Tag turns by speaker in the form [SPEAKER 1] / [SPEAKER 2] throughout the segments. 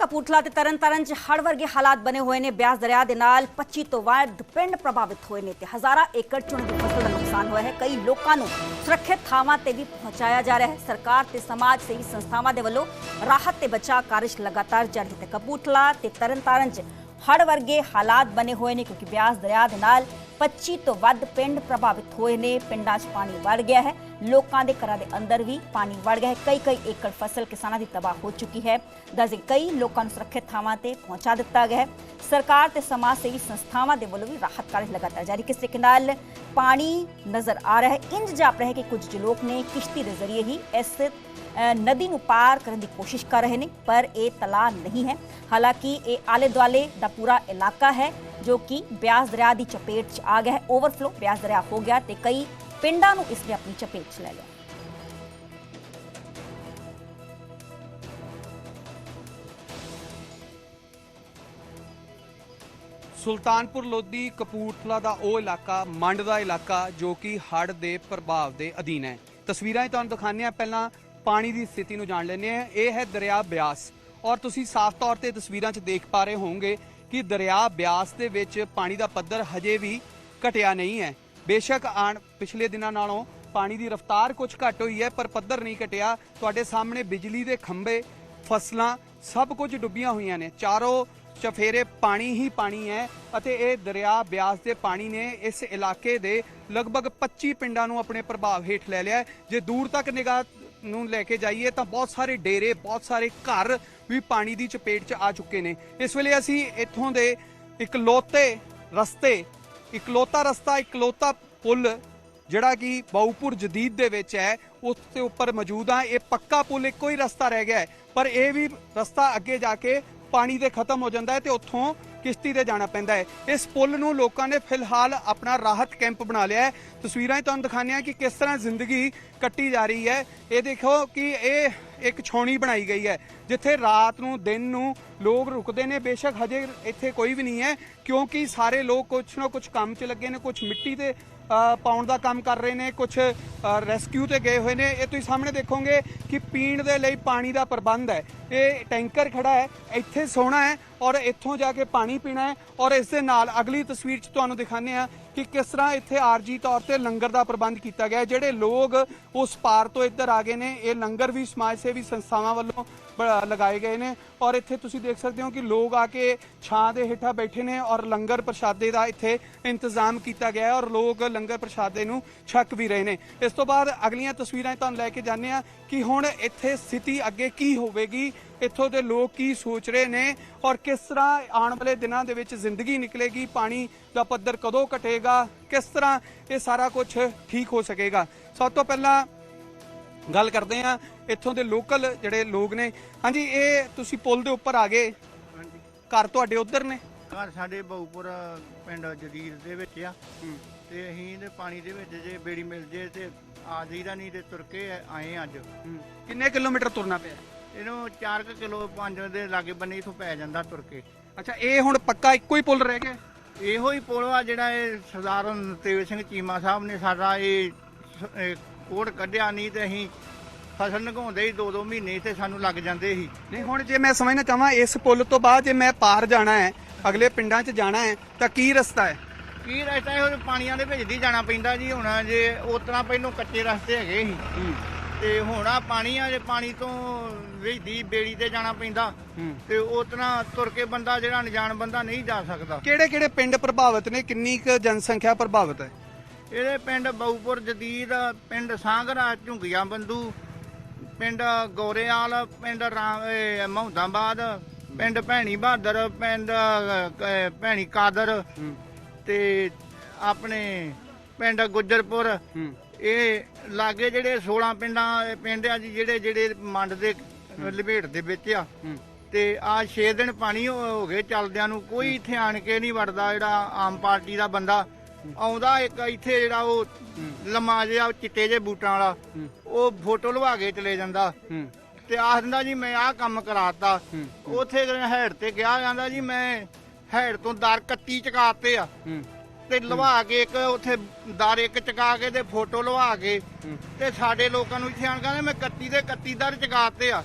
[SPEAKER 1] ਕਪੂਰਥਲਾ ਤੇ ਤਰਨਤਾਰਨ 'ਚ ਹੜ੍ਹ ਵਰਗੇ ਹਾਲਾਤ ਬਣੇ ਹੋਏ ਨੇ ਬਿਆਸ ਦਰਿਆ ਦੇ ਨਾਲ 25 ਤੋਂ ਵੱਧ ਪਿੰਡ ਪ੍ਰਭਾਵਿਤ ਹੋਏ ਨੇ ਤੇ ਹਜ਼ਾਰਾਂ ਏਕੜ ਝੋਨੇ ਦੀ ਫਸਲ ਦਾ ਨੁਕਸਾਨ ਹੋਇਆ ਹੈ ਕਈ ਲੋਕਾਂ ਨੂੰ ਸੁਰੱਖਿਅਤ ਥਾਵਾਂ ਤੇ ਵੀ ਪਹੁੰਚਾਇਆ ਜਾ ਰਿਹਾ ਹੈ ਸਰਕਾਰ ਤੇ ਸਮਾਜ ਸੇਵੀ ਸੰਸਥਾਵਾਂ ਦੇ ਵੱਲੋਂ ਰਾਹਤ ਤੇ ਬਚਾਅ ਕਾਰਜ ਲਗਾਤਾਰ ਜਾਰੀ ਹੈ ਤੇ ਕਪੂਰਥਲਾ ਤੇ ਤਰਨਤਾਰਨ 'ਚ ਹੜ੍ਹ ਵਰਗੇ ਹਾਲਾਤ ਬਣੇ ਹੋਏ ਨੇ ਕਿਉਂਕਿ ਬਿਆਸ ਦਰਿਆ ਦੇ ਨਾਲ 25 ਤੋਂ ਵੱਧ ਪਿੰਡ ਪ੍ਰਭਾਵਿਤ ਹੋਏ ਨੇ ਪਿੰਡਾਂ 'ਚ ਪਾਣੀ ਵੜ ਗਿਆ ਹੈ ਲੋਕਾਂ ਦੇ ਘਰਾਂ ਦੇ ਅੰਦਰ ਵੀ ਪਾਣੀ ਵੜ ਗਿਆ ਹੈ। ਕਈ ਕਈ ਏਕੜ ਫਸਲ ਕਿਸਾਨਾਂ ਦੀ ਤਬਾਹ ਹੋ ਚੁੱਕੀ ਹੈ। ਦੱਸਦੇ ਕਈ ਲੋਕਾਂ ਨੂੰ ਸੁਰੱਖਿਅਤ ਥਾਵਾਂ ਤੇ ਪਹੁੰਚਾ ਦਿੱਤਾ ਗਿਆ ਹੈ। ਸਰਕਾਰ ਤੇ ਸਮਾਜ ਸੇਵੀ ਸੰਸਥਾਵਾਂ ਦੇ ਵੱਲੋਂ ਵੀ ਰਾਹਤ ਕਾਰਜ ਲਗਾਤਾਰ ਜਾਰੀ। ਕਿਸ ਤਰੀਕੇ ਨਾਲ ਪਾਣੀ ਨਜ਼ਰ ਆ ਰਿਹਾ ਹੈ ਇੰਜ ਜਾਪ ਰਿਹਾ ਹੈ ਕਿ ਕੁਝ ਲੋਕ ਨੇ ਕਿਸ਼ਤੀ ਦੇ ਜ਼ਰੀਏ ਹੀ ਇਸ ਨਦੀ ਨੂੰ ਪਾਰ ਕਰਨ ਦੀ ਕੋਸ਼ਿਸ਼ ਕਰ ਰਹੇ ਨੇ, ਪਰ ਇਹ ਤਲਾਅ ਨਹੀਂ ਹੈ। ਹਾਲਾਂਕਿ ਇਹ ਆਲੇ ਦੁਆਲੇ ਦਾ ਪੂਰਾ ਇਲਾਕਾ ਹੈ, ਜੋ ਕਿ ਬਿਆਸ ਦਰਿਆ ਦੀ ਚਪੇਟ 'ਚ ਆ ਗਿਆ ਹੈ। ਓਵਰਫਲੋ ਬਿਆਸ ਦਰਿਆ ਹੋ ਗਿਆ ਤੇ ਕਈ ਪਿੰਡਾਂ ਨੂੰ ਇਸ ਨੇ ਆਪਣੀ ਚਪੇਟ 'ਚ ਲੈ ਲਿਆ।
[SPEAKER 2] ਸੁਲਤਾਨਪੁਰ ਲੋਧੀ ਕਪੂਰਥਲਾ ਦਾ ਉਹ ਇਲਾਕਾ ਮੰਡ ਦਾ ਇਲਾਕਾ ਜੋ ਕਿ ਹੜ੍ਹ ਦੇ ਪ੍ਰਭਾਵ ਦੇ ਅਧੀਨ ਹੈ। ਤਸਵੀਰਾਂ ਹੀ ਤੁਹਾਨੂੰ ਦਿਖਾਉਂਦੇ ਆ ਪਹਿਲਾਂ ਪਾਣੀ ਦੀ ਸਥਿਤੀ ਨੂੰ ਜਾਣ ਲੈਂਦੇ ਆ ਇਹ ਹੈ ਦਰਿਆ ਬਿਆਸ। ਔਰ ਤੁਸੀਂ ਸਾਫ਼ ਤੌਰ ਤੇ ਤਸਵੀਰਾਂ 'ਚ ਦੇਖ ਪਾ ਰਹੇ ਹੋਵੋਗੇ ਕਿ ਦਰਿਆ ਬਿਆਸ ਦੇ ਵਿੱਚ ਪਾਣੀ ਦਾ ਪੱਧਰ ਹਜੇ ਵੀ ਘਟਿਆ ਨਹੀਂ ਹੈ। ਬੇਸ਼ੱਕ ਆਣ ਪਿਛਲੇ ਦਿਨਾਂ ਨਾਲੋਂ ਪਾਣੀ ਦੀ ਰਫ਼ਤਾਰ ਕੁਝ ਘਟ ਹੋਈ ਹੈ, ਪਰ ਪੱਧਰ ਨਹੀਂ ਘਟਿਆ। ਤੁਹਾਡੇ ਸਾਹਮਣੇ ਬਿਜਲੀ ਦੇ ਖੰਭੇ, ਫਸਲਾਂ ਸਭ ਕੁਝ ਡੁੱਬੀਆਂ ਹੋਈਆਂ ਨੇ। ਚਾਰੋਂ ਚਫੇਰੇ ਪਾਣੀ ਹੀ ਪਾਣੀ ਹੈ ਅਤੇ ਇਹ ਦਰਿਆ ਬਿਆਸ ਦੇ ਪਾਣੀ ਨੇ ਇਸ ਇਲਾਕੇ ਦੇ ਲਗਭਗ 25 ਪਿੰਡਾਂ ਨੂੰ ਆਪਣੇ ਪ੍ਰਭਾਵ ਹੇਠ ਲੈ ਲਿਆ ਜੇ ਦੂਰ ਤੱਕ ਨਿਗਾਹ ਨੂੰ ਲੈ ਕੇ ਜਾਈਏ ਤਾਂ ਬਹੁਤ ਸਾਰੇ ਡੇਰੇ, ਬਹੁਤ ਸਾਰੇ ਘਰ ਵੀ ਪਾਣੀ ਦੀ ਚਪੇਟ 'ਚ ਆ ਚੁੱਕੇ ਨੇ। ਇਸ ਵੇਲੇ ਅਸੀਂ ਇੱਥੋਂ ਦੇ ਇਕਲੌਤੇ ਰਸਤੇ, ਇਕਲੌਤਾ ਰਸਤਾ, ਇਕਲੌਤਾ ਪੁਲ ਜਿਹੜਾ ਕਿ ਬਾਉਪੁਰ ਜਦੀਦ ਦੇ ਵਿੱਚ ਹੈ ਉਸ ਦੇ ਉੱਪਰ ਮੌਜੂਦ ਆ। ਇਹ ਪੱਕਾ ਪੁਲ, ਇੱਕੋ ਹੀ ਰਸਤਾ ਰਹਿ ਗਿਆ ਪਰ ਇਹ ਵੀ ਰਸਤਾ ਅੱਗੇ ਜਾ ਕੇ ਪਾਣੀ ਦੇ ਖਤਮ ਹੋ ਜਾਂਦਾ ਹੈ ਤੇ ਉੱਥੋਂ ਕਿਸ਼ਤੀ ਤੇ ਜਾਣਾ ਪੈਂਦਾ ਹੈ। ਇਸ ਪੁਲ ਨੂੰ ਲੋਕਾਂ ਨੇ ਫਿਲਹਾਲ ਆਪਣਾ ਰਾਹਤ ਕੈਂਪ ਬਣਾ ਲਿਆ ਹੈ। ਤਸਵੀਰਾਂ 'ਚ ਤੁਹਾਨੂੰ ਦਿਖਾਉਂਦੇ ਹਾਂ ਕਿ ਕਿਸ ਤਰ੍ਹਾਂ ਜ਼ਿੰਦਗੀ ਕੱਟੀ ਜਾ ਰਹੀ ਹੈ। ਇਹ ਦੇਖੋ ਕਿ ਇਹ ਇੱਕ ਛਾਉਣੀ ਬਣਾਈ ਗਈ ਹੈ, ਜਿੱਥੇ ਰਾਤ ਨੂੰ, ਦਿਨ ਨੂੰ ਲੋਕ ਰੁਕਦੇ ਨੇ। ਬੇਸ਼ੱਕ ਹਜੇ ਇੱਥੇ ਕੋਈ ਵੀ ਨਹੀਂ ਹੈ। ਕਿਉਂਕਿ ਸਾਰੇ ਲੋਕ ਕੁਛ ਨਾ ਕੁਛ ਕੰਮ 'ਚ ਲੱਗੇ ਨੇ, ਕੁਛ ਮਿੱਟੀ ਤੇ ਪਾਉਣ ਦਾ ਕੰਮ ਕਰ ਰਹੇ ਨੇ ਕੁਝ ਰੈਸਕਿਊ ਤੇ ਗਏ ਹੋਏ ਨੇ। ਇਹ ਤੁਸੀਂ ਸਾਹਮਣੇ ਦੇਖੋਗੇ ਕਿ ਪੀਣ ਦੇ ਲਈ ਪਾਣੀ ਦਾ ਪ੍ਰਬੰਧ ਹੈ। ਇਹ ਟੈਂਕਰ ਖੜਾ ਹੈ, ਇੱਥੇ ਸੋਣਾ ਹੈ ਔਰ ਇੱਥੋਂ ਜਾ ਕੇ ਪਾਣੀ ਪੀਣਾ ਹੈ ਔਰ ਇਸ ਦੇ ਨਾਲ ਅਗਲੀ ਤਸਵੀਰ 'ਚ ਤੁਹਾਨੂੰ ਦਿਖਾਉਂਦੇ ਆ ਕਿ ਕਿਸ ਤਰ੍ਹਾਂ ਇੱਥੇ ਆਰਜੀ ਤੌਰ ਤੇ ਲੰਗਰ ਦਾ ਪ੍ਰਬੰਧ ਕੀਤਾ ਗਿਆ ਜਿਹੜੇ ਲੋਕ ਉਸ ਪਾਰ ਤੋਂ ਇੱਧਰ ਆ ਗਏ ਨੇ, ਇਹ ਲੰਗਰ ਵੀ ਸਮਾਜ ਸੇਵੀ ਸੰਸਥਾਵਾਂ ਵੱਲੋਂ ਬ- ਲਗਾਏ ਗਏ ਨੇ ਔਰ ਇੱਥੇ ਤੁਸੀਂ ਦੇਖ ਸਕਦੇ ਹੋ ਕਿ ਲੋਕ ਆ ਕੇ ਛਾਂ ਦੇ ਹੇਠਾਂ ਬੈਠੇ ਨੇ ਔਰ ਲੰਗਰ ਪ੍ਰਸ਼ਾਦੇ ਦਾ ਇੱਥੇ ਇੰਤਜ਼ਾਮ ਕੀਤਾ ਗਿਆ ਹੈ ਔਰ ਲੋਕ ਲੰਗਰ ਪ੍ਰਸ਼ਾਦੇ ਨੂੰ ਛਕ ਵੀ ਰਹੇ ਨੇ। ਇਸ ਤੋਂ ਬਾਅਦ ਅਗਲੀਆਂ ਤਸਵੀਰਾਂ ਤੁਹਾਨੂੰ ਲੈ ਕੇ ਜਾਂਦੇ ਆ ਕਿ ਹੁਣ ਇੱਥੇ ਸਥਿਤੀ ਅੱਗੇ ਕੀ ਹੋਵੇਗੀ ਇੱਥੋਂ ਦੇ ਲੋਕ ਕੀ ਸੋਚ ਰਹੇ ਨੇ ਔਰ ਕਿਸ ਤਰ੍ਹਾਂ ਆਉਣ ਵਾਲੇ ਦਿਨਾਂ ਦੇ ਵਿੱਚ ਜ਼ਿੰਦਗੀ ਨਿਕਲੇਗੀ ਪਾਣੀ ਦਾ ਪੱਧਰ ਕਦੋਂ ਘਟੇਗਾ ਕਿਸ ਤਰ੍ਹਾਂ ਇਹ ਸਾਰਾ ਕੁਝ ਠੀਕ ਹੋ ਸਕੇਗਾ। ਸਭ ਤੋਂ ਪਹਿਲਾਂ ਗੱਲ ਕਰਦੇ ਆ ਇੱਥੋਂ ਦੇ ਲੋਕਲ ਜਿਹੜੇ ਲੋਕ ਨੇ। ਹਾਂਜੀ ਇਹ ਤੁਸੀਂ ਪੁਲ ਦੇ ਉੱਪਰ ਆ ਗਏ। ਘਰ ਤੁਹਾਡੇ ਉਧਰ ਨੇ?
[SPEAKER 3] ਘਰ ਸਾਡੇ ਬਹੁਪੁਰ ਪਿੰਡ ਜਦੀਰ ਦੇ ਵਿੱਚ ਆ। ਤੇ ਅਸੀਂ ਇਹਦੇ ਪਾਣੀ ਦੇ ਵਿੱਚ ਜੇ ਬੇੜੀ ਮਿਲ ਜੇ ਤੇ ਆ ਜਾਈਦਾ ਨਹੀਂ ਤੇ ਤੁਰ ਕੇ ਆਏ ਅੱਜ।
[SPEAKER 2] ਕਿੰਨੇ ਕਿਲੋਮੀਟਰ ਤੁਰਨਾ ਪਿਆ?
[SPEAKER 3] ਇਹਨੂੰ 4 ਕਿਲੋ 5 ਦੇ ਲਾਗੇ ਬੰਨੇ ਇਥੋਂ ਪੈ ਜਾਂਦਾ ਤੁਰ ਕੇ।
[SPEAKER 2] ਅੱਛਾ ਇਹ ਹੁਣ ਪੱਕਾ ਇੱਕੋ ਹੀ ਪੁਲ ਰਹਿ ਗਿਆ?
[SPEAKER 3] ਇਹੋ ਹੀ ਪੁਲ ਆ ਜਿਹੜਾ ਇਹ ਸਰਦਾਰ ਨਤੇਜ ਸਿੰਘ ਚੀਮਾ ਸਾਹਿਬ ਨੇ ਸਾਡਾ ਇਹ ਕੋਡ ਕੱਢਿਆ ਨਹੀਂ ਤੇ ਅਸੀਂ ਫਸਲ ਨਗਾਉਂਦੇ ਹੀ 2-2 ਮਹੀਨੇ ਤੇ ਸਾਨੂੰ ਲੱਗ ਜਾਂਦੇ ਸੀ।
[SPEAKER 2] ਨਹੀਂ ਹੁਣ ਜੇ ਮੈਂ ਸਮਝਣਾ ਚਾਹਾਂ ਇਸ ਪੁਲ ਤੋਂ ਬਾਅਦ ਜੇ ਮੈਂ ਪਾਰ ਜਾਣਾ ਹੈ ਅਗਲੇ ਪਿੰਡਾਂ 'ਚ ਜਾਣਾ ਹੈ ਤਾਂ ਕੀ ਰਸਤਾ ਹੈ?
[SPEAKER 3] ਕੀ ਰਸਤਾ ਇਹੋ ਜਿਹੇ ਪਾਣੀਆਂ ਦੇ ਵਿੱਚ ਦੀ ਜਾਣਾ ਪੈਂਦਾ ਜੀ ਹੁਣ ਜੇ ਉਤਨਾ ਪਹਿਲੋਂ ਕੱਚੇ ਰਸਤੇ ਹੈਗੇ ਸੀ। ਤੇ ਹੁਣ ਆ ਪਾਣੀ ਆ ਜੇ ਪਾਣੀ ਤੋਂ ਵੇਦੀ ਬੇੜੀ ਤੇ ਜਾਣਾ ਪੈਂਦਾ
[SPEAKER 2] ਹੂੰ।
[SPEAKER 3] ਤੇ ਉਤਨਾ ਤੁਰ ਕੇ ਬੰਦਾ ਜਿਹੜਾ ਅਣਜਾਣ ਬੰਦਾ ਨਹੀਂ ਜਾ ਸਕਦਾ।
[SPEAKER 2] ਕਿਹੜੇ ਕਿਹੜੇ ਪਿੰਡ ਪ੍ਰਭਾਵਿਤ ਨੇ? ਕਿੰਨੀ ਕੁ ਜਨਸੰਖਿਆ ਪ੍ਰਭਾਵਿਤ ਹੈ?
[SPEAKER 3] ਇਹਦੇ ਪਿੰਡ ਬਾਊਪੁਰ ਜਦੀਦ ਪਿੰਡ ਸਾਂਗਰਾ ਝੁੰਗੀਆਂ ਬੰਦੂ ਪਿੰਡ ਗੋਰੇਵਾਲ ਪਿੰਡ ਰਾਮ ਮਹੌਦਾਬਾਦ ਪਿੰਡ ਭੈਣੀ ਬਹਾਦਰ ਪਿੰਡ ਅਹ, ਭੈਣੀ ਕਾਦਰ ਤੇ ਆਪਣੇ ਪਿੰਡ ਗੁੱਜਰਪੁਰ।
[SPEAKER 2] ਹੂੰ।
[SPEAKER 3] ਇਹ ਲਾਗੇ ਜਿਹੜੇ 16 ਪਿੰਡਾਂ ਪਿੰਡ ਆ ਜੀ ਜਿਹੜੇ ਜਿਹੜੇ ਮੰਡ ਦੇ ਲਪੇਟ ਦੇ ਵਿੱਚ ਆ।
[SPEAKER 2] ਹੂੰ।
[SPEAKER 3] ਤੇ ਆ 6 ਦਿਨ ਪਾਣੀ ਹੋ ਹੋ ਗਏ ਚੱਲਦਿਆਂ ਨੂੰ ਕੋਈ ਇੱਥੇ ਆਣ ਕੇ ਨਹੀਂ ਵੜਦਾ ਜਿਹੜਾ ਆਮ ਪਾਰਟੀ ਦਾ ਬੰਦਾ। ਆਉਂਦਾ ਇੱਕ ਇੱਥੇ ਜਿਹੜਾ ਉਹ ਲੰਮਾ ਜਿਹਾ ਚਿੱਟੇ ਜਿਹੇ ਬੂਟਾਂ ਵਾਲਾ। ਉਹ ਫੋਟੋ ਲਵਾ ਕੇ ਚਲੇ ਜਾਂਦਾ।
[SPEAKER 2] ਹੂੰ।
[SPEAKER 3] ਤੇ ਆਖ ਦਿੰਦਾ ਜੀ ਮੈਂ ਆਹ ਕੰਮ ਕਰਾਤਾ। ਉੱਥੇ ਹੈਡ ਤੇ ਗਿਆ ਜਾਂਦਾ ਜੀ ਮੈਂ ਹੈਡ ਤੋਂ ਦਰ ਕੱਤੀ ਚਕਾਤੇ ਆ। ਤੇ ਲਵਾ ਕੇ ਇੱਕ ਉੱਥੇ ਦਰ ਇੱਕ ਚਕਾ ਕੇ ਤੇ ਫੋਟੋ ਲਵਾ ਕੇ ਤੇ ਸਾਡੇ ਲੋਕਾਂ ਨੂੰ ਇੱਥੇ ਆਣ ਕਹਿੰਦੇ ਮੈਂ 31 ਦੇ 31 ਦਰ ਚਕਾਤੇ ਆ।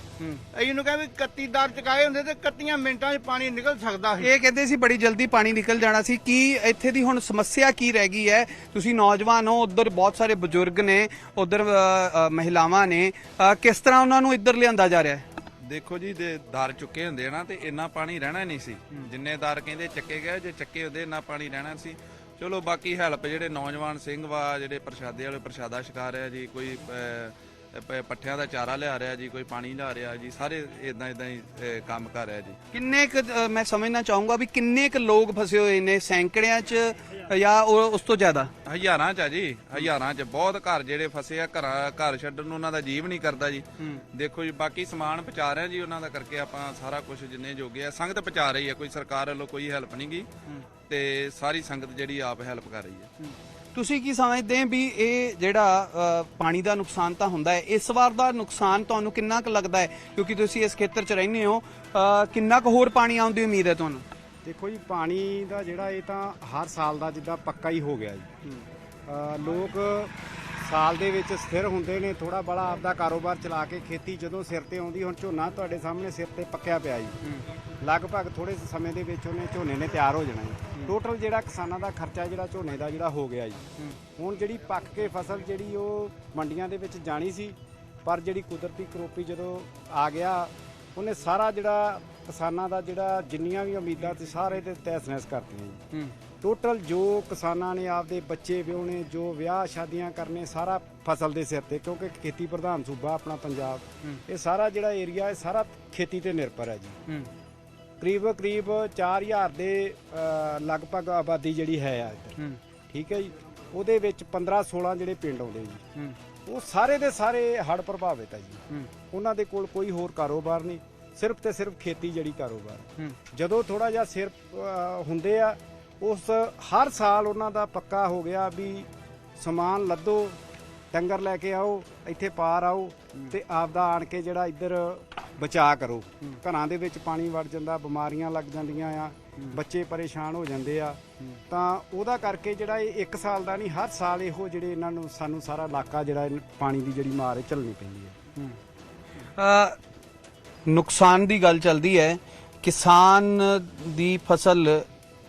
[SPEAKER 3] ਅਸੀਂ ਨੂੰ ਕਹਿੰਦੇ ਵੀ 31 ਦਰ ਚਕਾਏ ਹੁੰਦੇ ਤੇ 31 ਮਿੰਟਾਂ 'ਚ ਪਾਣੀ ਨਿਕਲ ਸਕਦਾ ਸੀ।
[SPEAKER 2] ਇਹ ਕਹਿੰਦੇ ਸੀ ਬੜੀ ਜਲਦੀ ਪਾਣੀ ਨਿਕਲ ਜਾਣਾ ਸੀ। ਕੀ ਇੱਥੇ ਦੀ ਹੁਣ ਸਮੱਸਿਆ ਕੀ ਰਹਿ ਗਈ ਹੈ? ਤੁਸੀਂ ਨੌਜਵਾਨ ਹੋ ਉਧਰ ਬਹੁਤ ਸਾਰੇ ਬਜ਼ੁਰਗ ਨੇ ਉਧਰ ਮਹਿਲਾਵਾਂ ਨੇ। ਕਿਸ ਤਰ੍ਹਾਂ ਉਹਨਾਂ ਨੂੰ ਇੱਧਰ ਲਿਆਂਦਾ ਜਾ ਰਿਹਾ ਹੈ?
[SPEAKER 4] ਦੇਖੋ ਜੀ ਦੇ ਦਰ ਚੁੱਕੇ ਹੁੰਦੇ ਨਾ ਤੇ ਇੰਨਾ ਪਾਣੀ ਰਹਿਣਾ ਨਹੀਂ ਸੀ। ਜਿੰਨੇ ਦਰ ਕਹਿੰਦੇ ਚੱਕੇ ਗਏ ਜੇ ਚੱਕੇ ਹੁੰਦੇ ਇੰਨਾ ਪਾਣੀ ਰਹਿਣਾ ਸੀ। ਚਲੋ ਬਾਕੀ ਹੈਲਪ ਜਿਹੜੇ ਨੌਜਵਾਨ ਸਿੰਘ ਵਾ ਜਿਹੜੇ ਪ੍ਰਸ਼ਾਦੇ ਵਾਲੇ ਪ੍ਰਸ਼ਾਦਾ ਛਕਾ ਰਿਹਾ ਜੀ ਕੋਈ ਅਹ, ਪ- ਪੱਠਿਆਂ ਦਾ ਚਾਰਾ ਲਿਆ ਰਿਹਾ ਜੀ ਕੋਈ ਪਾਣੀ ਲਿਆ ਰਿਹਾ ਜੀ ਸਾਰੇ ਇਦਾਂ ਇਦਾਂ ਹੀ ਅਹ, ਕੰਮ ਕਰ ਰਿਹਾ ਜੀ।
[SPEAKER 2] ਕਿੰਨੇ ਕੁ ਅ, ਮੈਂ ਸਮਝਣਾ ਚਾਹੂੰਗਾ ਵੀ ਕਿੰਨੇ ਕੁ ਲੋਕ ਫਸੇ ਹੋਏ ਨੇ ਸੈਂਕੜਿਆਂ 'ਚ ਜਾਂ ਉਹ- ਉਸ ਤੋਂ ਜ਼ਿਆਦਾ?
[SPEAKER 4] ਹਜ਼ਾਰਾਂ ਚ ਆ ਜੀ ਹਜ਼ਾਰਾਂ ਚ। ਬਹੁਤ ਘਰ ਜਿਹੜੇ ਫਸੇ ਆ ਘਰਾਂ ਘਰ ਛੱਡਣ ਨੂੰ ਉਹਨਾਂ ਦਾ ਜੀਵ ਨਹੀਂ ਕਰਦਾ ਜੀ। ਦੇਖੋ ਜੀ ਬਾਕੀ ਸਮਾਨ ਪਹੁੰਚਾ ਰਿਹਾ ਜੀ ਉਹਨਾਂ ਦਾ ਕਰਕੇ ਆਪਾਂ ਸਾਰਾ ਕੁਝ ਜਿੰਨੇ ਜੋਗੇ ਆ। ਸੰਗਤ ਪਹੁੰਚਾ ਰਹੀ ਹੈ ਕੋਈ ਸਰਕਾਰ ਵੱਲੋਂ ਕੋਈ ਹੈਲਪ ਨਹੀਂ ਗਈ ਤੇ ਸਾਰੀ ਸੰਗਤ ਜਿਹੜੀ ਆਪ ਹੈਲਪ ਕਰ ਰਹੀ ਹੈ।
[SPEAKER 2] ਤੁਸੀਂ ਕੀ ਸਮਝਦੇ ਹੋ ਵੀ ਇਹ ਜਿਹੜਾ ਅ, ਪਾਣੀ ਦਾ ਨੁਕਸਾਨ ਤਾਂ ਹੁੰਦਾ ਹੈ? ਇਸ ਵਾਰ ਦਾ ਨੁਕਸਾਨ ਤੁਹਾਨੂੰ ਕਿੰਨਾ ਕੁ ਲੱਗਦਾ ਹੈ? ਕਿਉਂਕਿ ਤੁਸੀਂ ਇਸ ਖੇਤਰ 'ਚ ਰਹਿੰਦੇ ਹੋ ਅ, ਕਿੰਨਾ ਕੁ ਹੋਰ ਪਾਣੀ ਆਉਣ ਦੀ ਉਮੀਦ ਹੈ ਤੁਹਾਨੂੰ?
[SPEAKER 5] ਦੇਖੋ ਜੀ ਪਾਣੀ ਦਾ ਜਿਹੜਾ ਇਹ ਤਾਂ ਹਰ ਸਾਲ ਦਾ ਜਿੱਦਾਂ ਪੱਕਾ ਹੀ ਹੋ ਗਿਆ ਜੀ। ਅ, ਲੋਕ ਸਾਲ ਦੇ ਵਿੱਚ ਸਥਿਰ ਹੁੰਦੇ ਨੇ ਥੋੜਾ ਬੜਾ ਆਪਦਾ ਕਾਰੋਬਾਰ ਚਲਾ ਕੇ ਖੇਤੀ ਜਦੋਂ ਸਿਰ ਤੇ ਆਉਂਦੀ ਹੁਣ ਝੋਨਾ ਤੁਹਾਡੇ ਸਾਹਮਣੇ ਸਿਰ ਤੇ ਪੱਕਿਆ ਪਿਆ ਜੀ। ਲਗਭਗ ਥੋੜੇ ਸਮੇਂ ਦੇ ਵਿੱਚ ਉਹਨੇ ਝੋਨੇ ਨੇ ਤਿਆਰ ਹੋ ਜਾਣਾ ਜੀ। ਟੋਟਲ ਜਿਹੜਾ ਕਿਸਾਨਾਂ ਦਾ ਖਰਚਾ ਜਿਹੜਾ ਝੋਨੇ ਦਾ ਜਿਹੜਾ ਹੋ ਗਿਆ ਜੀ। ਹੁਣ ਜਿਹੜੀ ਪੱਕ ਕੇ ਫਸਲ ਜਿਹੜੀ ਉਹ ਮੰਡੀਆਂ ਦੇ ਵਿੱਚ ਜਾਣੀ ਸੀ ਪਰ ਜਿਹੜੀ ਕੁਦਰਤੀ ਕਰੋਪੀ ਜਦੋਂ ਆ ਗਿਆ ਉਹਨੇ ਸਾਰਾ ਜਿਹੜਾ ਕਿਸਾਨਾਂ ਦਾ ਜਿਹੜਾ ਜਿੰਨੀਆਂ ਵੀ ਉਮੀਦਾਂ ਸੀ ਸਾਰੇ ਤੇ ਤਹਿਸ-ਨਹਿਸ ਕਰਤੀਆਂ ਜੀ। ਟੋਟਲ ਜੋ ਕਿਸਾਨਾਂ ਨੇ ਆਪਦੇ ਬੱਚੇ ਵਿਆਹੁਣੇ ਜੋ ਵਿਆਹ ਸ਼ਾਦੀਆਂ ਕਰਨੇ ਸਾਰਾ ਫਸਲ ਦੇ ਸਿਰ ਤੇ ਕਿਉਂਕਿ ਖੇਤੀ ਪ੍ਰਧਾਨ ਸੂਬਾ ਆਪਣਾ ਪੰਜਾਬ ਇਹ ਸਾਰਾ ਜਿਹੜਾ ਏਰੀਆ ਹੈ ਸਾਰਾ ਖੇਤੀ ਤੇ ਨਿਰਭਰ ਹੈ ਜੀ। ਕਰੀਬ ਕਰੀਬ 4000 ਦੇ ਲਗਭਗ ਆਬਾਦੀ ਜਿਹੜੀ ਹੈ ਆ ਇੱਧਰ। ਠੀਕ ਹੈ ਜੀ? ਉਹਦੇ ਵਿੱਚ 15 16 ਜਿਹੜੇ ਪਿੰਡ ਆਉਂਦੇ ਜੀ। ਉਹ ਸਾਰੇ ਦੇ ਸਾਰੇ ਹੜ੍ਹ ਪ੍ਰਭਾਵਿਤ ਹੈ ਜੀ। ਉਹਨਾਂ ਦੇ ਕੋਲ ਕੋਈ ਹੋਰ ਕਾਰੋਬਾਰ ਨਹੀਂ। ਸਿਰਫ ਤੇ ਸਿਰਫ ਖੇਤੀ ਜਿਹੜੀ ਕਾਰੋਬਾਰ ਜਦੋਂ ਥੋੜਾ ਜਿਹਾ ਸਿਰ ਹੁੰਦੇ ਆ ਉਸ ਹਰ ਸਾਲ ਉਹਨਾਂ ਦਾ ਪੱਕਾ ਹੋ ਗਿਆ ਵੀ ਸਮਾਨ ਲੱਦੋ ਡੰਗਰ ਲੈ ਕੇ ਆਓ ਇੱਥੇ ਪਾਰ ਆਓ ਤੇ ਆਪਦਾ ਆਣ ਕੇ ਜਿਹੜਾ ਇੱਧਰ ਬਚਾਅ ਕਰੋ। ਘਰਾਂ ਦੇ ਵਿੱਚ ਪਾਣੀ ਵੜ ਜਾਂਦਾ ਬਿਮਾਰੀਆਂ ਲੱਗ ਜਾਂਦੀਆਂ ਆ ਬੱਚੇ ਪਰੇਸ਼ਾਨ ਹੋ ਜਾਂਦੇ ਆ। ਤਾਂ ਉਹਦਾ ਕਰਕੇ ਜਿਹੜਾ ਇਹ ਇੱਕ ਸਾਲ ਦਾ ਨਹੀਂ ਹਰ ਸਾਲ ਇਹੋ ਜਿਹੜੇ ਇਹਨਾਂ ਨੂੰ ਸਾਨੂੰ ਸਾਰਾ ਇਲਾਕਾ ਜਿਹੜਾ ਪਾਣੀ ਦੀ ਜਿਹੜੀ ਮਾਰ ਹੈ ਝੱਲਣੀ ਪੈਂਦੀ ਹੈ।
[SPEAKER 2] ਨੁਕਸਾਨ ਦੀ ਗੱਲ ਚੱਲਦੀ ਹੈ ਕਿਸਾਨ ਦੀ ਫਸਲ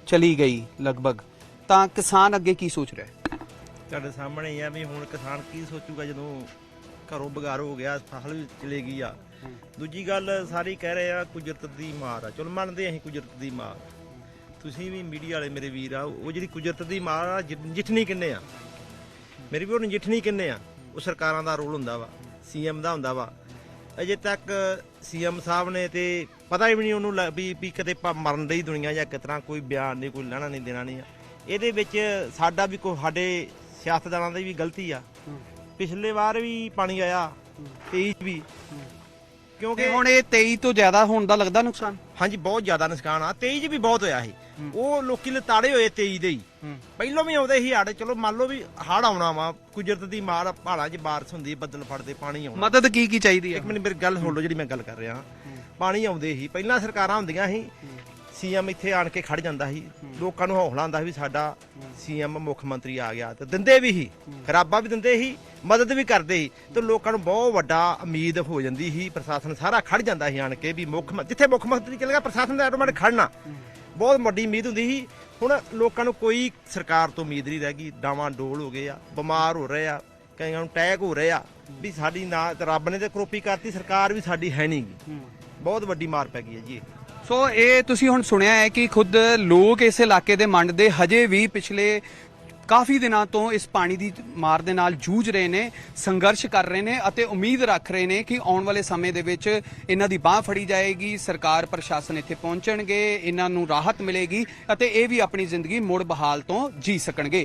[SPEAKER 2] ਚਲੀ ਗਈ ਲਗਭਗ। ਤਾਂ ਕਿਸਾਨ ਅੱਗੇ ਕੀ ਸੋਚ ਰਿਹਾ ਹੈ?
[SPEAKER 6] ਤੁਹਾਡੇ ਸਾਹਮਣੇ ਹੀ ਆ ਵੀ ਹੁਣ ਕਿਸਾਨ ਕੀ ਸੋਚੂਗਾ ਜਦੋਂ ਘਰੋਂ ਬਗਾਰ ਹੋ ਗਿਆ ਫਸਲ ਵੀ ਚਲੇ ਗਈ ਆ। ਦੂਜੀ ਗੱਲ ਸਾਰੀ ਕਹਿ ਰਹੇ ਆ ਕੁਦਰਤ ਦੀ ਮਾਰ ਆ। ਚਲ ਮੰਨਦੇ ਅਸੀਂ ਕੁਦਰਤ ਦੀ ਮਾਰ। ਤੁਸੀਂ ਵੀ ਮੀਡੀਆ ਵਾਲੇ ਮੇਰੇ ਵੀਰ ਆ ਉਹ ਜਿਹੜੀ ਕੁਦਰਤ ਦੀ ਮਾਰ ਆ ਜਿੱਠਣੀ ਕਿੰਨੇ ਆ? ਮੇਰੇ ਵੀ ਉਹਨੂੰ ਜਿੱਠਣੀ ਕਿੰਨੇ ਆ? ਉਹ ਸਰਕਾਰਾਂ ਦਾ ਰੋਲ ਹੁੰਦਾ ਵਾ ਸੀਐਮ ਦਾ ਹੁੰਦਾ ਵਾ। ਅਜੇ ਤੱਕ ਸੀਐਮ ਸਾਹਿਬ ਨੇ ਤੇ ਪਤਾ ਹੀ ਨਹੀਂ ਉਹਨੂੰ ਵੀ ਵੀ ਕਦੇ ਪ- ਮਰਨ ਦੀ ਦੁਨੀਆ ਜਾਂ ਕਿਤਨਾ ਕੋਈ ਬਿਆਨ ਨਹੀਂ ਕੋਈ ਲੈਣਾ ਨਹੀਂ ਦੇਣਾ ਨਹੀਂ ਇਹਦੇ ਵਿੱਚ ਸਾਡਾ ਵੀ ਕੋਈ ਸਾਡੇ ਸਿਆਸਤਦਾਨਾਂ ਦੀ ਵੀ ਗਲਤੀ ਆ। ਪਿਛਲੇ ਵਾਰ ਵੀ ਪਾਣੀ ਆਇਆ 23 ਚ ਵੀ। ਕਿਉਂਕਿ
[SPEAKER 2] ਹੁਣ ਇਹ 23 ਤੋਂ ਜ਼ਿਆਦਾ ਹੋਣ ਦਾ ਲੱਗਦਾ ਨੁਕਸਾਨ?
[SPEAKER 6] ਹਾਂਜੀ ਬਹੁਤ ਜ਼ਿਆਦਾ ਨੁਕਸਾਨ ਆ। 23 ਚ ਵੀ ਬਹੁਤ ਹੋਇਆ ਸੀ। ਉਹ ਲੋਕੀ ਲਤਾੜੇ ਹੋਏ 23 ਦੇ ਹੀ। ਪਹਿਲਾਂ ਵੀ ਆਉਂਦੇ ਸੀ ਹੜ ਚਲੋ ਮੰਨ ਲਓ ਵੀ ਹੜ ਆਉਣਾ ਵਾ ਕੁਦਰਤ ਦੀ ਮਾਰ ਪਹਾੜਾਂ 'ਚ ਬਾਰਿਸ਼ ਹੁੰਦੀ ਬੱਦਲ ਫੜਦੇ ਪਾਣੀ ਆਉਣਾ।
[SPEAKER 2] ਮਦਦ ਕੀ ਕੀ ਚਾਹੀਦੀ ਹੈ
[SPEAKER 6] ਇੱਕ ਮਿੰਟ ਮੇਰੀ ਗੱਲ ਸੁਣ ਲਓ ਜਿਹੜੀ ਮੈਂ ਗੱਲ ਕਰ ਰਿਹਾ। ਪਾਣੀ ਆਉਂਦੇ ਸੀ। ਪਹਿਲਾਂ ਸਰਕਾਰਾਂ ਹੁੰਦੀਆਂ ਸੀ ਸੀਐਮ ਇੱਥੇ ਆਣ ਕੇ ਖੜ ਜਾਂਦਾ ਸੀ। ਲੋਕਾਂ ਨੂੰ ਹੌਸਲਾ ਹੁੰਦਾ ਸੀ ਵੀ ਸਾਡਾ ਸੀਐਮ ਮੁੱਖ ਮੰਤਰੀ ਆ ਗਿਆ ਤੇ ਦਿੰਦੇ ਵੀ ਸੀ ਖਰਾਬਾ ਵੀ ਦਿੰਦੇ ਸੀ ਮਦਦ ਵੀ ਕਰਦੇ ਸੀ। ਤੇ ਲੋਕਾਂ ਨੂੰ ਬਹੁਤ ਵੱਡਾ ਉਮੀਦ ਹੋ ਜਾਂਦੀ ਸੀ ਪ੍ਰਸ਼ਾਸਨ ਸਾਰਾ ਖੜ ਜਾਂਦਾ ਸੀ ਆਣ ਕੇ ਵੀ ਮੁੱਖ ਜਿੱਥੇ ਮੁੱਖ ਮੰਤਰੀ ਚਲੇ ਗਿਆ ਪ੍ਰਸ਼ਾਸਨ ਦਾ ਆਟੋਮੈਟਿਕ ਖੜਨਾ ਬਹੁਤ ਵੱਡੀ ਉਮੀਦ ਹੁੰਦੀ ਸੀ। ਹੁਣ ਲੋਕਾਂ ਨੂੰ ਕੋਈ ਸਰਕਾਰ ਤੋਂ ਉਮੀਦ ਨਹੀਂ ਰਹਿ ਗਈ। ਡਾਵਾਂ ਡੋਲ ਹੋ ਗਏ ਆ ਬਿਮਾਰ ਹੋ ਰਹੇ ਆ ਕਈਆਂ ਨੂੰ ਅਟੈਕ ਹੋ ਰਹੇ ਆ। ਵੀ ਸਾਡੀ ਨਾ ਰੱਬ ਨੇ ਤੇ ਕਰੋਪੀ ਕਰਤੀ ਸਰਕਾਰ ਵੀ ਸਾਡੀ ਹੈ ਨਹੀਂ ਗੀ। ਬਹੁਤ ਵੱਡੀ ਮਾਰ ਪੈ ਗਈ ਹੈ ਜੀ।
[SPEAKER 2] ਸੋ ਇਹ ਤੁਸੀਂ ਹੁਣ ਸੁਣਿਆ ਹੈ ਕਿ ਖੁਦ ਲੋਕ ਇਸ ਇਲਾਕੇ ਦੇ ਮੰਡਦੇ ਹਜੇ ਵੀ ਪਿਛਲੇ ਕਾਫੀ ਦਿਨਾਂ ਤੋਂ ਇਸ ਪਾਣੀ ਦੀ ਮਾਰ ਦੇ ਨਾਲ ਜੂਝ ਰਹੇ ਨੇ, ਸੰਘਰਸ਼ ਕਰ ਰਹੇ ਨੇ ਅਤੇ ਉਮੀਦ ਰੱਖ ਰਹੇ ਨੇ ਕਿ ਆਉਣ ਵਾਲੇ ਸਮੇਂ ਦੇ ਵਿੱਚ ਇਹਨਾਂ ਦੀ ਬਾਹ ਫੜੀ ਜਾਏਗੀ, ਸਰਕਾਰ ਪ੍ਰਸ਼ਾਸਨ ਇੱਥੇ ਪਹੁੰਚਣਗੇ, ਇਹਨਾਂ ਨੂੰ ਰਾਹਤ ਮਿਲੇਗੀ ਅਤੇ ਇਹ ਵੀ ਆਪਣੀ ਜ਼ਿੰਦਗੀ ਮੁੜ ਬਹਾਲ ਤੋਂ ਜੀ ਸਕਣਗੇ।